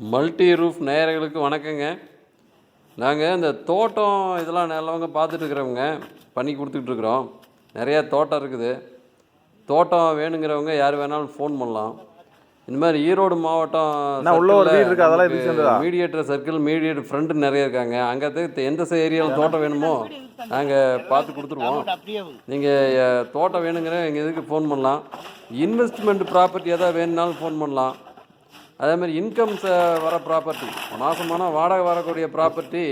Multi roof நேயர்களுக்கு வணக்கங்க. நாங்கள் இந்த தோட்டம் இதெல்லாம் நல்லவங்க பார்த்துட்டு இருக்கிறவங்க பண்ணி கொடுத்துட்ருக்குறோம் நிறையா தோட்டம் இருக்குது. தோட்டம் வேணுங்கிறவங்க யார் வேணாலும் ஃபோன் பண்ணலாம். இந்த மாதிரி ஈரோடு மாவட்டம்? மீடியேட்டர் சர்க்கிள் மீடியேட்டர் ஃப்ரெண்டு நிறைய இருக்காங்க. அங்கே எந்த ஏரியாவில் தோட்டம் வேணுமோ நாங்கள் பார்த்து கொடுத்துருவோம். நீங்கள் தோட்டம் வேணுங்கிற எங்கள் இதுக்கு ஃபோன் பண்ணலாம்? இன்வெஸ்ட்மெண்ட் ப்ராப்பர்ட்டி எதாவது வேணும்னாலும் ஃபோன் பண்ணலாம். அதே மாதிரி இன்கம்ஸ் வர ப்ராப்பர்ட்டி மாதமான வாடகை வரக்கூடிய ப்ராப்பர்ட்டி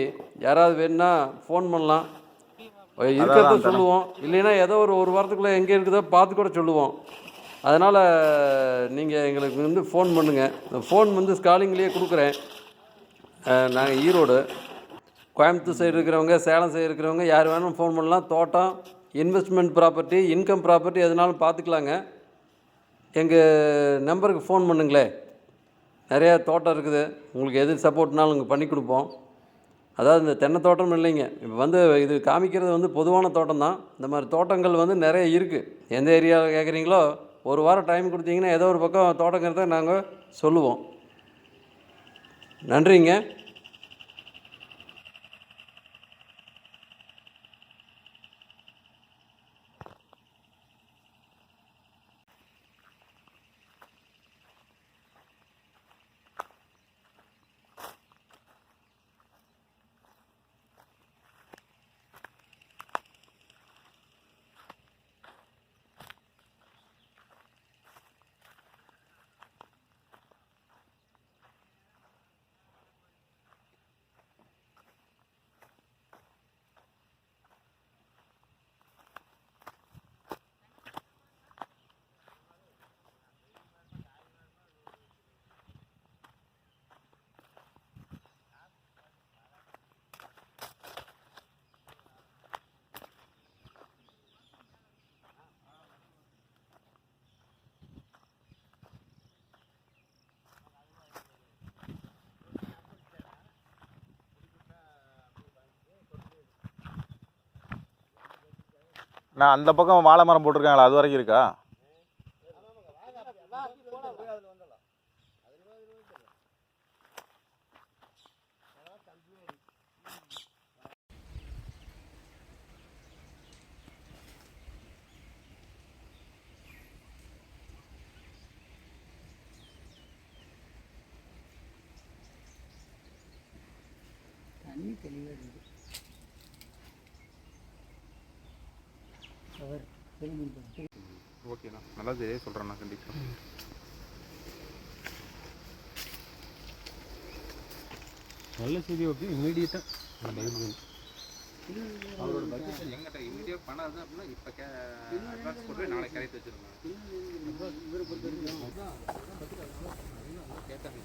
யாராவது வேணும்னா ஃபோன் பண்ணலாம். இருக்கிறத சொல்லுவோம். இல்லைன்னா ஏதோ ஒரு ஒரு வாரத்துக்குள்ளே எங்கே இருக்குதோ பார்த்து கூட சொல்லுவோம். அதனால் நீங்கள் எங்களுக்கு வந்து ஃபோன் பண்ணுங்கள் இந்த ஃபோன் வந்து ஸ்காலிங்லேயே கொடுக்குறேன். நாங்கள் ஈரோடு. கோயம்புத்தூர் சைடு இருக்கிறவங்க சேலம் சைடு இருக்கிறவங்க யார் வேணும் ஃபோன் பண்ணலாம். தோட்டம் இன்வெஸ்ட்மெண்ட் ப்ராப்பர்ட்டி இன்கம் ப்ராப்பர்ட்டி எதுனாலும் பார்த்துக்கலாங்க. எங்கள் நம்பருக்கு ஃபோன் பண்ணுங்களேன். நிறையா தோட்டம் இருக்குது. உங்களுக்கு எது சப்போர்ட்னாலும் உங்களுக்கு பண்ணி கொடுப்போம். அதாவது இந்த தென்னை தோட்டம் இல்லைங்க. இப்போ வந்து இது காமிக்கிறது வந்து பொதுவான தோட்டம் தான். இந்த மாதிரி தோட்டங்கள் வந்து நிறைய இருக்குது எந்த ஏரியாவில் கேட்குறீங்களோ ஒரு வாரம் டைம் கொடுத்தீங்கன்னா ஏதோ ஒரு பக்கம் தோட்டங்கிறத நாங்கள் சொல்லுவோம். நன்றிங்க. நான் அந்த பக்கம் வாழை மரம் போட்டிருக்காங்களா? அது வரைக்கும் இருக்கா? தண்ணி தெளிவாக இருக்குது. ஓகேண்ணா நல்லது. சொல்கிறேண்ணா கண்டிப்பாக நல்ல செய்தி ஓகே இமீடியட்டாக அவரோட பட்ஜெட் எங்கிட்ட இமீடியட் பண்ணாது அப்படின்னா இப்போ கே அட்வான்ஸ் போட்டு நாளைக்கு கரைத்து வச்சிருங்க. கேட்டாங்க.